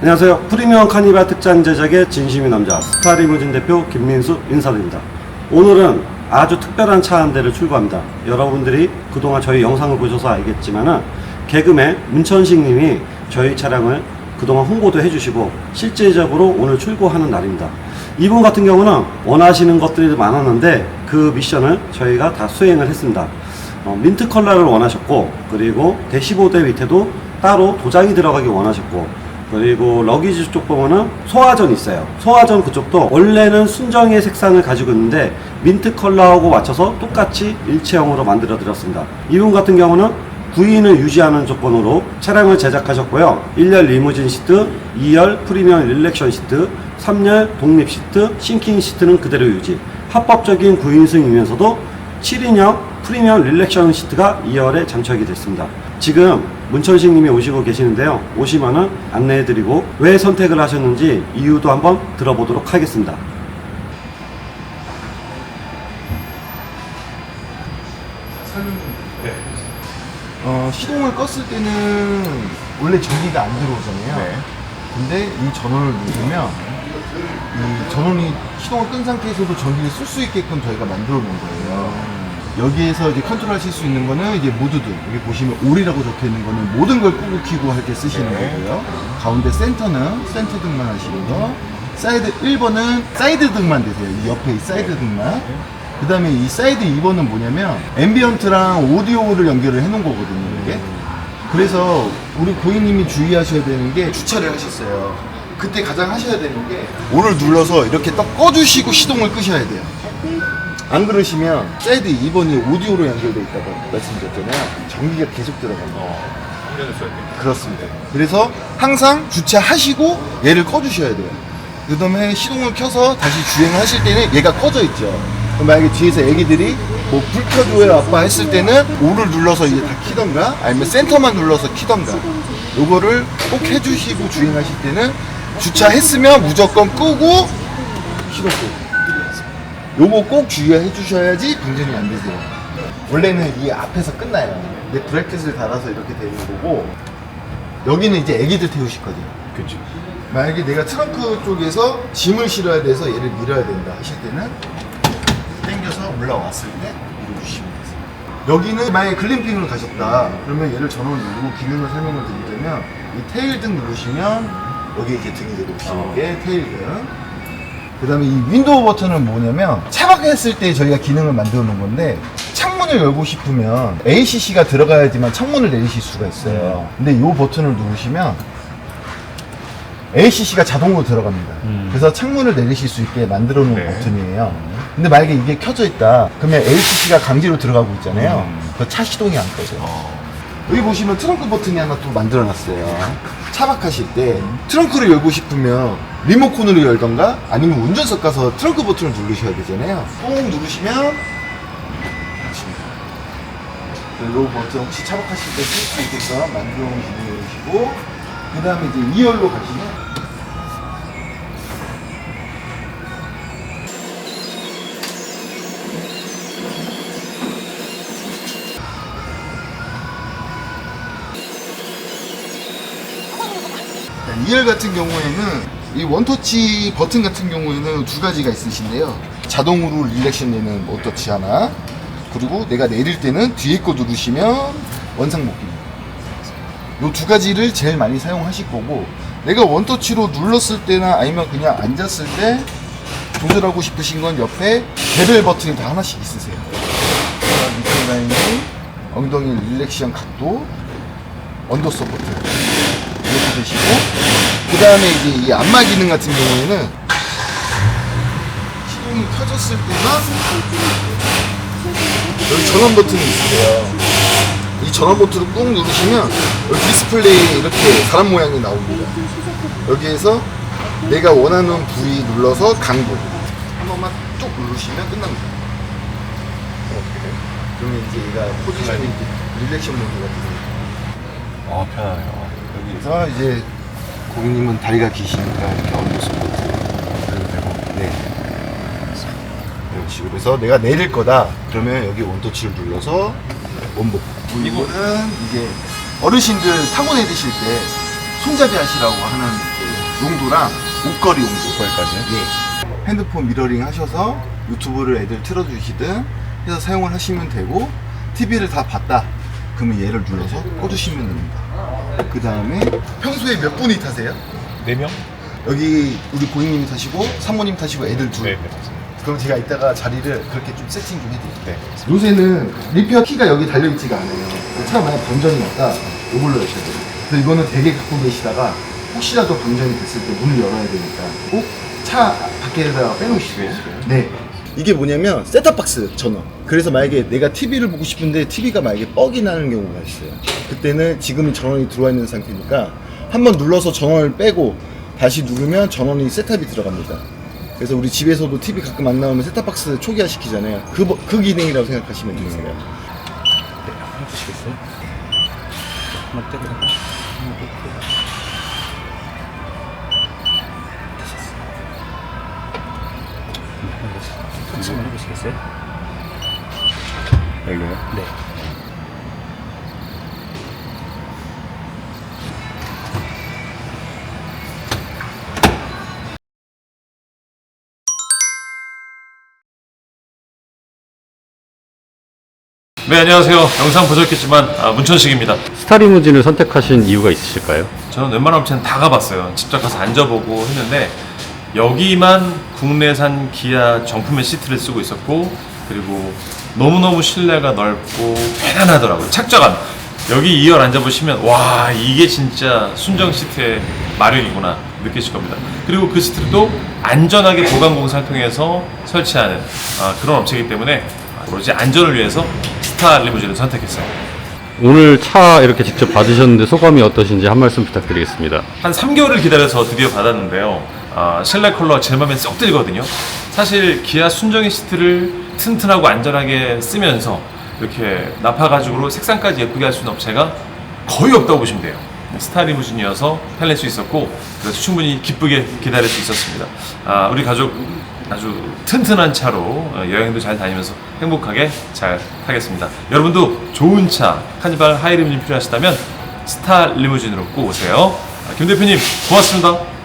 안녕하세요. 프리미엄 카니발 특장 제작의 진심의 남자 스타리무진 대표 김민수 인사드립니다. 오늘은 아주 특별한 차 한 대를 출고합니다. 여러분들이 그동안 저희 영상을 보셔서 알겠지만은 개그맨 문천식 님이 저희 차량을 그동안 홍보도 해주시고 실제적으로 오늘 출고하는 날입니다. 이분 같은 경우는 원하시는 것들이 많았는데 그 미션을 저희가 다 수행을 했습니다. 어, 민트 컬러를 원하셨고 그리고 대시보드 밑에도 따로 도장이 들어가기 원하셨고 그리고 러기지 쪽 보면은 소화전 있어요. 소화전 그쪽도 원래는 순정의 색상을 가지고 있는데 민트 컬러하고 맞춰서 똑같이 일체형으로 만들어 드렸습니다. 이분 같은 경우는 구인을 유지하는 조건으로 차량을 제작하셨고요. 1열 리무진 시트, 2열 프리미엄 릴렉션 시트, 3열 독립 시트, 싱킹 시트는 그대로 유지. 합법적인 구인승이면서도 7인형 프리미엄 릴렉션 시트가 2열에 장착이 됐습니다. 지금 문천식 님이 오시고 계시는데요. 오시면은 안내해드리고 왜 선택을 하셨는지 이유도 한번 들어보도록 하겠습니다. 어, 시동을 껐을 때는 원래 전기가 안 들어오잖아요. 네. 근데 이 전원을 누르면 이 전원이 시동을 끈 상태에서도 전기를 쓸 수 있게끔 저희가 만들어 놓은 거예요. 여기에서 이제 컨트롤 하실 수 있는 거는 이제 모드들 여기 보시면 올이라고 적혀 있는 거는 모든 걸 끄고 켜고 할 때 쓰시는 네. 거고요. 가운데 센터는 센터 등만 하시는 거. 사이드 1번은 사이드 등만 되세요. 이 옆에 이 사이드 등만. 그 다음에 이 사이드 2번은 뭐냐면 앰비언트랑 오디오를 연결을 해 놓은 거거든요. 이게. 그래서 우리 고객님이 주의하셔야 되는 게 주차를 하셨어요. 그때 가장 하셔야 되는 게 오를 눌러서 이렇게 딱 꺼주시고 시동을 끄셔야 돼요. 안 그러시면 사이드 2번이 오디오로 연결되어 있다고 말씀드렸잖아요. 전기가 계속 들어갑니다. 그렇습니다. 그래서 항상 주차하시고 얘를 꺼주셔야 돼요. 그 다음에 시동을 켜서 다시 주행을 하실 때는 얘가 꺼져 있죠. 그럼 만약에 뒤에서 애기들이 뭐 불 켜줘요 아빠 했을 때는 오를 눌러서 이제 다 키던가 아니면 센터만 눌러서 키던가 요거를 꼭 해주시고 주행하실 때는 주차했으면 무조건 끄고 시동 끄고 요거 꼭 주의해 주셔야지 방전이 안 되세요. 원래는 이 앞에서 끝나요. 근데 브레켓을 달아서 이렇게 되는 거고 여기는 이제 애기들 태우실 거죠. 그렇죠. 만약에 내가 트렁크 쪽에서 짐을 실어야 돼서 얘를 밀어야 된다 하실 때는 당겨서 올라왔을 때 밀어주시면 되세요. 여기는 만약에 글램핑을 가셨다 그러면 얘를 전원을 누르고 기능을 설명을 드리자면 이 테일 등 누르시면 여기 이렇게 등이 되고 보시는 게 테일 등. 그 다음에 이 윈도우 버튼은 뭐냐면 차박했을 때 저희가 기능을 만들어 놓은 건데 창문을 열고 싶으면 ACC가 들어가야지만 창문을 내리실 수가 있어요. 근데 이 버튼을 누르시면 ACC가 자동으로 들어갑니다. 그래서 창문을 내리실 수 있게 만들어 놓은 네. 버튼이에요. 근데 만약에 이게 켜져 있다. 그러면 ACC가 강제로 들어가고 있잖아요. 음. 그차 시동이 안 꺼져요. 여기 보시면 트렁크 버튼이 하나 또 만들어 놨어요. 차박하실 때 트렁크를 열고 싶으면 리모컨으로 열던가 아니면 운전석 가서 트렁크 버튼을 누르셔야 되잖아요. 꾹 누르시면 이 버튼 혹시 차박하실 때 쓸 수 있게끔 만들어 기능이시고 그 다음에 이제 2열로 가시면 자, 2열 같은 경우에는 이 원터치 버튼 같은 경우에는 두 가지가 있으신데요. 자동으로 릴렉션 되는 원터치 하나, 그리고 내가 내릴 때는 뒤에 거 누르시면 원상복귀. 요두 가지를 제일 많이 사용하실 거고, 내가 원터치로 눌렀을 때나 아니면 그냥 앉았을 때 조절하고 싶으신 건 옆에 개별 버튼이 다 하나씩 있으세요. 밑에 라인이 엉덩이 릴렉션 각도, 언더서 버튼. 이렇게 되시고 그 다음에 이제 이 안마 기능 같은 경우에는 시동이 켜졌을 때만 여기 전원 버튼이 있어요. 이 전원 버튼을 꾹 누르시면 여기 디스플레이에 이렇게 사람 모양이 나옵니다. 여기에서 내가 원하는 부위 눌러서 강도 한 번만 쭉 누르시면 끝납니다. 그러면 이제 얘가 포지션이 릴렉션 모드가 됩니다 아, 편하네요. 그래서 이제 고객님은 다리가 기시니까 이렇게 얹어서 되고 네 이런 식으로 해서 내가 내릴 거다 그러면 여기 원터치를 눌러서 원복 이거는 이게 어르신들 타고 내리실 때 손잡이 하시라고 하는 그 용도랑 옷걸이 용도. 거기까지. 예. 핸드폰 미러링 하셔서 유튜브를 애들 틀어주시든 해서 사용을 하시면 되고 TV를 다 봤다. 그러면 얘를 눌러서 꺼주시면 됩니다. 그 다음에 평소에 몇 분이 타세요? 네 명? 여기 우리 고객님이 타시고 사모님 타시고 애들 둘. 네, 네, 맞습니다. 그럼 제가 이따가 자리를 그렇게 좀 세팅 좀 해드릴게요. 네. 요새는 리페어 키가 여기 달려있지가 않아요. 차 만약 방전이 났다, 이걸로 여셔야 돼요. 그래서 이거는 되게 갖고 계시다가 혹시라도 방전이 됐을 때 문을 열어야 되니까 꼭 차 밖에다가 빼놓으시고. 네. 이게 뭐냐면 셋탑박스 전원. 그래서 만약에 내가 TV를 보고 싶은데 TV가 만약에 뻑이 나는 경우가 있어요. 그때는 지금 전원이 들어와 있는 상태니까 한번 눌러서 전원을 빼고 다시 누르면 전원이 셋탑이 들어갑니다. 그래서 우리 집에서도 TV 가끔 안 나오면 셋탑박스 초기화 시키잖아요. 그, 버- 그 기능이라고 생각하시면 됩니다. 해주시겠어요? 한번 때려. 한번 해보시겠어요? 여기요? 네. 네 안녕하세요 영상 보셨겠지만 아, 문천식입니다 스타리무진을 선택하신 이유가 있으실까요? 저는 웬만한 업체는 다 가봤어요 직접 가서 앉아보고 했는데 여기만 국내산 기아 정품의 시트를 쓰고 있었고 그리고 너무너무 실내가 넓고 편안하더라고요 착좌감 여기 2열 앉아보시면 와 이게 진짜 순정 시트의 마력이구나 느끼실 겁니다 그리고 그 시트를 또 안전하게 보강 공사를 통해서 설치하는 아, 그런 업체이기 때문에 오로지 안전을 위해서 스타 리무진을 선택했어요 오늘 차 이렇게 직접 받으셨는데 소감이 어떠신지 한 말씀 부탁드리겠습니다. 한 3개월을 기다려서 드디어 받았는데요. 아, 실내 컬러가 제 마음에 쏙 들거든요. 사실 기아 순정의 시트를 튼튼하고 안전하게 쓰면서 이렇게 나파 가죽으로 색상까지 예쁘게 할 수 있는 업체가 거의 없다고 보시면 돼요. 스타 리무진이어서 편할 수 있었고 그래서 충분히 기쁘게 기다릴 수 있었습니다. 아, 우리 가족 아주 튼튼한 차로 어, 여행도 잘 다니면서 행복하게 잘 타겠습니다. 여러분도 좋은 차 카니발 하이리무진 필요하시다면 스타 리무진으로 꼭 오세요. 아, 김 대표님 고맙습니다.